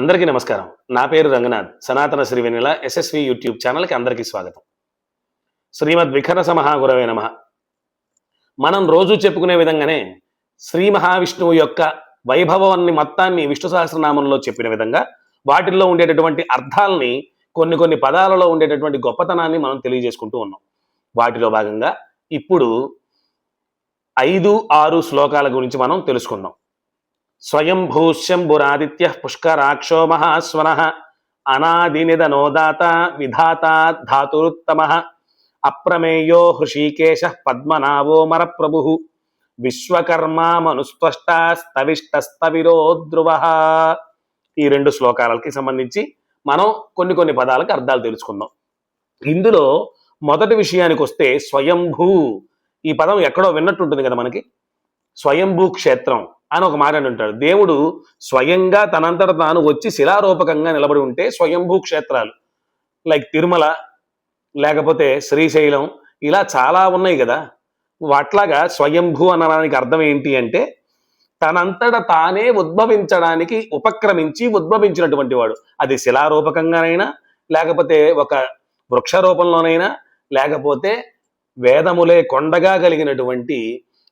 అందరికీ నమస్కారం. నా పేరు రంగనాథ్. సనాతన శ్రీ వెన్నెల ఎస్ఎస్వి యూట్యూబ్ ఛానల్కి అందరికీ స్వాగతం. శ్రీమద్ సమహా గురవే నమ. మనం రోజు చెప్పుకునే విధంగానే శ్రీ మహావిష్ణువు యొక్క వైభవాన్ని మొత్తాన్ని విష్ణు సహస్రనామంలో చెప్పిన విధంగా వాటిల్లో ఉండేటటువంటి అర్థాలని కొన్ని కొన్ని పదాలలో ఉండేటటువంటి గొప్పతనాన్ని మనం తెలియజేసుకుంటూ ఉన్నాం. వాటిలో భాగంగా ఇప్పుడు ఐదు ఆరు శ్లోకాల గురించి మనం తెలుసుకుందాం. స్వయంభూష్యంబురాదిత్య పుష్కరాక్షో మహాస్వన అనాదినిదనోదాత విధాత ధాతురుత్తమ అప్రమేయో హృషీకేశ పద్మనాభో మరప్రభు విశ్వకర్మామనుస్పష్ట స్తవిష్టస్తవిరో ధ్రువ ఈ రెండు శ్లోకాలకి సంబంధించి మనం కొన్ని కొన్ని పదాలకు అర్థాలు తెలుసుకుందాం. ఇందులో మొదటి విషయానికి వస్తే స్వయంభూ ఈ పదం ఎక్కడో విన్నట్టుంటుంది కదా మనకి. స్వయంభూ క్షేత్రం. అని ఒక మాట అంటుంటాడు ఉంటాడు దేవుడు స్వయంగా తనంతట తాను వచ్చి శిలారూపకంగా నిలబడి ఉంటే స్వయంభూ క్షేత్రాలు లైక్ తిరుమల లేకపోతే శ్రీశైలం ఇలా చాలా ఉన్నాయి కదా. అట్లాగా స్వయంభూ అనడానికి అర్థం ఏంటి అంటే తనంతట తానే ఉద్భవించడానికి ఉపక్రమించి ఉద్భవించినటువంటి వాడు. అది శిలారూపకంగానైనా లేకపోతే ఒక వృక్ష రూపంలోనైనా లేకపోతే వేదములే కొండగా కలిగినటువంటి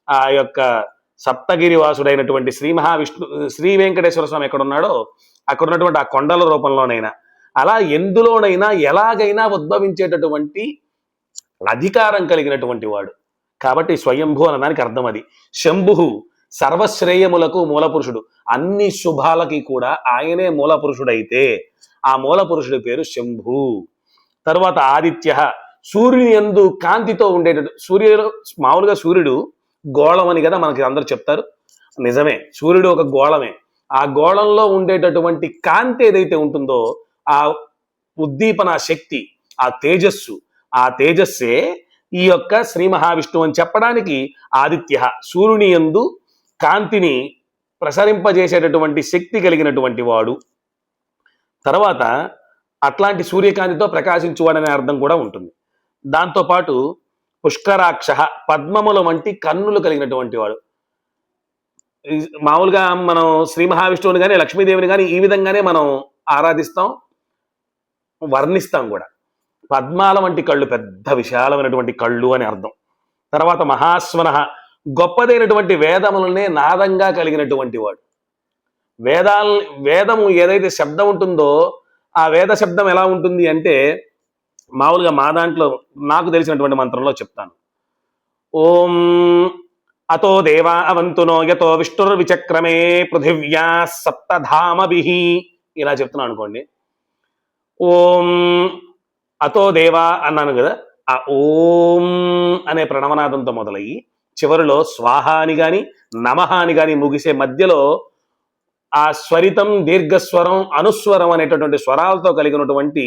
ఆ యొక్క సప్తగిరివాసుడైనటువంటి శ్రీ మహావిష్ణు శ్రీ వెంకటేశ్వర స్వామి ఎక్కడ ఉన్నాడో అక్కడ ఉన్నటువంటి ఆ కొండల రూపంలోనైనా అలా ఎందులోనైనా ఎలాగైనా ఉద్భవించేటటువంటి అధికారం కలిగినటువంటి వాడు. కాబట్టి స్వయంభూ అన్నదానికి అర్థం అది. శంభు సర్వశ్రేయములకు మూలపురుషుడు. అన్ని శుభాలకి కూడా ఆయనే మూలపురుషుడైతే ఆ మూలపురుషుడి పేరు శంభు. తర్వాత ఆదిత్య సూర్యుని ఎందు కాంతితో ఉండేటట్టు సూర్యుడు మామూలుగా సూర్యుడు గోళం అని కదా మనకి అందరు చెప్తారు. నిజమే సూర్యుడు ఒక గోళమే. ఆ గోళంలో ఉండేటటువంటి కాంతి ఏదైతే ఉంటుందో ఆ ఉద్దీపన శక్తి ఆ తేజస్సు ఆ తేజస్సే ఈ యొక్క శ్రీ మహావిష్ణువు అని చెప్పడానికి ఆదిత్య సూర్యుని ఎందు కాంతిని ప్రసరింపజేసేటటువంటి శక్తి కలిగినటువంటి వాడు. తర్వాత అట్లాంటి సూర్యకాంతితో ప్రకాశించువాడనే అర్థం కూడా ఉంటుంది. దాంతోపాటు పుష్కరాక్ష పద్మముల వంటి కన్నులు కలిగినటువంటి వాడు. మామూలుగా మనం శ్రీ మహావిష్ణువుని కానీ లక్ష్మీదేవిని కానీ ఈ విధంగానే మనం ఆరాధిస్తాం వర్ణిస్తాం కూడా. పద్మాల వంటి కళ్ళు పెద్ద విశాలమైనటువంటి కళ్ళు అని అర్థం. తర్వాత మహాస్వన గొప్పదైనటువంటి వేదములనే నాదంగా కలిగినటువంటి వాడు. వేదాల్ వేదము ఏదైతే శబ్దం ఉంటుందో ఆ వేద శబ్దం ఎలా ఉంటుంది అంటే మామూలుగా మా దాంట్లో నాకు తెలిసినటువంటి మంత్రంలో చెప్తాను. ఓం అతో దేవా అవంతునో యతో విష్ణుర్విచక్రమే పృథివ్యా సప్తధామభి ఇలా చెప్తున్నాను అనుకోండి. ఓం అతో దేవా అన్నాను కదా ఆ ఓం అనే ప్రణవనాదంతో మొదలయ్యి చివరిలో స్వాహ అని గాని నమహ అని కానీ ముగిసే మధ్యలో ఆ స్వరితం దీర్ఘస్వరం అనుస్వరం అనేటటువంటి స్వరాలతో కలిగినటువంటి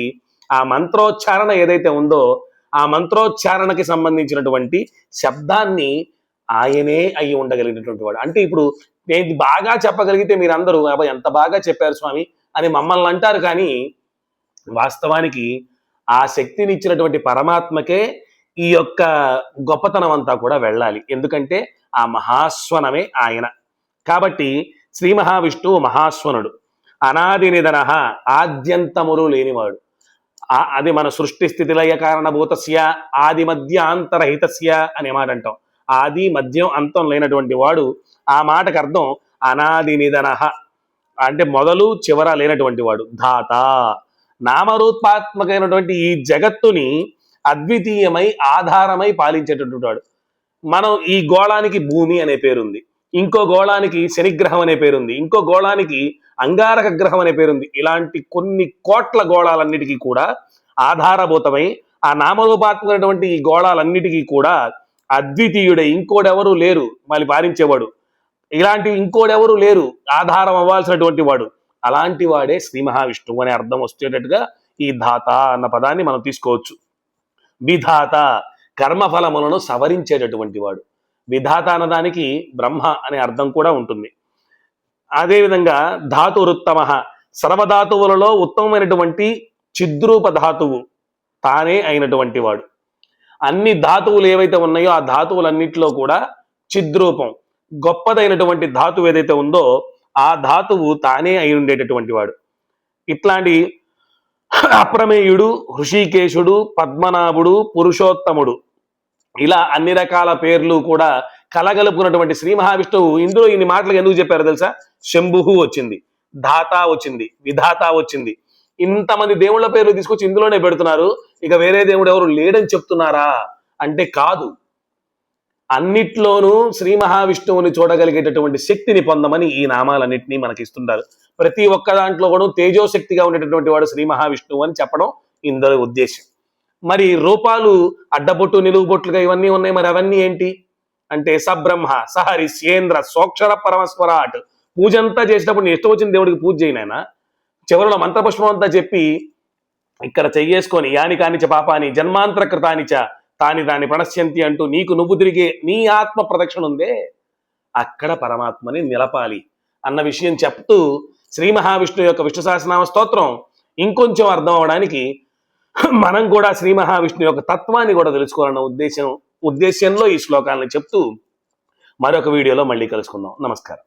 ఆ మంత్రోచ్చారణ ఏదైతే ఉందో ఆ మంత్రోచ్చారణకి సంబంధించినటువంటి శబ్దాన్ని ఆయనే అయి ఉండగలిగినటువంటి వాడు. అంటే ఇప్పుడు నేను ఇది బాగా చెప్పగలిగితే మీరందరూ అబ్బాయి ఎంత బాగా చెప్పారు స్వామి అని మమ్మల్ని అంటారు కానీ వాస్తవానికి ఆ శక్తిని ఇచ్చినటువంటి పరమాత్మకే ఈ యొక్క గొప్పతనం అంతా కూడా వెళ్ళాలి. ఎందుకంటే ఆ మహాస్వనమే ఆయన. కాబట్టి శ్రీ మహావిష్ణువు మహాస్వనుడు. అనాది నిధన ఆద్యంతములు లేనివాడు. అది మన సృష్టి స్థితిలయ కారణభూతస్య ఆది మధ్య అంతరహితస్య అనే మాట అంటాం. ఆది మధ్యం అంతం లేనటువంటి వాడు ఆ మాటకు అర్థం అనాది నిధన. అంటే మొదలు చివర లేనటువంటి వాడు ధాత. నామరూపాత్మకమైనటువంటి ఈ జగత్తుని అద్వితీయమై ఆధారమై పాలించేటటువంటి వాడు. మనం ఈ గోళానికి భూమి అనే పేరుంది. ఇంకో గోళానికి శనిగ్రహం అనే పేరుంది. ఇంకో గోళానికి అంగారక గ్రహం అనే పేరుంది. ఇలాంటి కొన్ని కోట్ల గోళాలన్నిటికీ కూడా ఆధారభూతమై ఆ నామరూపాత్మకమైనటువంటి ఈ గోళాలన్నిటికీ కూడా అద్వితీయుడే ఇంకోడెవరూ లేరు. మళ్ళీ పాలించేవాడు. ఇలాంటి ఇంకోడెవరూ లేరు. ఆధారం అవ్వాల్సినటువంటి వాడు. అలాంటి వాడే శ్రీ మహావిష్ణువు అనే అర్థం వచ్చేటట్టుగా ఈ ధాత అన్న పదాన్ని మనం తీసుకోవచ్చు. విధాత కర్మఫలములను సవరించేటటువంటి వాడు. విధాత అన్నదానికి బ్రహ్మ అనే అర్థం కూడా ఉంటుంది. అదేవిధంగా ధాతురుత్తమ సర్వధాతువులలో ఉత్తమమైనటువంటి చిద్రూప ధాతువు తానే అయినటువంటి వాడు. అన్ని ధాతువులు ఏవైతే ఉన్నాయో ఆ ధాతువులన్నింటిలో కూడా చిద్రూపం గొప్పదైనటువంటి ధాతువు ఏదైతే ఉందో ఆ ధాతువు తానే అయి ఉండేటటువంటి వాడు. ఇట్లాంటి అప్రమేయుడు హృషికేశుడు పద్మనాభుడు పురుషోత్తముడు ఇలా అన్ని రకాల పేర్లు కూడా కలగలుపుకున్నటువంటి శ్రీ మహావిష్ణువు ఇందులో ఇన్ని మాటలు ఎందుకు చెప్పారు తెలుసా? శంభుహు వచ్చింది ధాత వచ్చింది విధాత వచ్చింది. ఇంతమంది దేవుళ్ళ పేర్లు తీసుకొచ్చి ఇందులోనే పెడుతున్నారు. ఇక వేరే దేవుడు ఎవరు లేడని చెప్తున్నారా? అంటే కాదు. అన్నిట్లోనూ శ్రీ మహావిష్ణువుని చూడగలిగేటటువంటి శక్తిని పొందమని ఈ నామాలన్నింటినీ మనకి ఇస్తుంటారు. ప్రతి ఒక్క దాంట్లో కూడా తేజోశక్తిగా ఉండేటటువంటి వాడు శ్రీ మహావిష్ణువు అని చెప్పడం ఇందులో ఉద్దేశం మరి రూపాలు అడ్డబొట్టు నిలువుబొట్లుగా ఇవన్నీ ఉన్నాయి. మరి అవన్నీ ఏంటి? అంటే సబ్రహ్మ సహరి సేంద్ర సోక్షర పరమస్వరాట్. పూజ అంతా చేసినప్పుడు నేను ఇష్టం వచ్చిన దేవుడికి పూజ చేయనైనా చివరిలో మంత్రపుష్పం అంతా చెప్పి ఇక్కడ చెయ్యేసుకొని యాని కానిచ పాపాని జన్మాంతర కృతానిచ తాని దాని ప్రణశ్యంతి అంటూ నీకు నువ్వు తిరిగే నీ ఆత్మ ప్రదక్షిణ ఉందే అక్కడ పరమాత్మని నిలపాలి అన్న విషయం చెప్తూ శ్రీ మహావిష్ణువు యొక్క విష్ణు సహస్రనామ స్తోత్రం ఇంకొంచెం అర్థం అవడానికి మనం కూడా శ్రీ మహావిష్ణు యొక్క తత్వాన్ని కూడా తెలుసుకోవాలన్న ఉద్దేశం ఉద్దేశంలో ఈ శ్లోకాలను చెప్తూ మరొక వీడియోలో మళ్ళీ కలుసుకుందాం. నమస్కారం.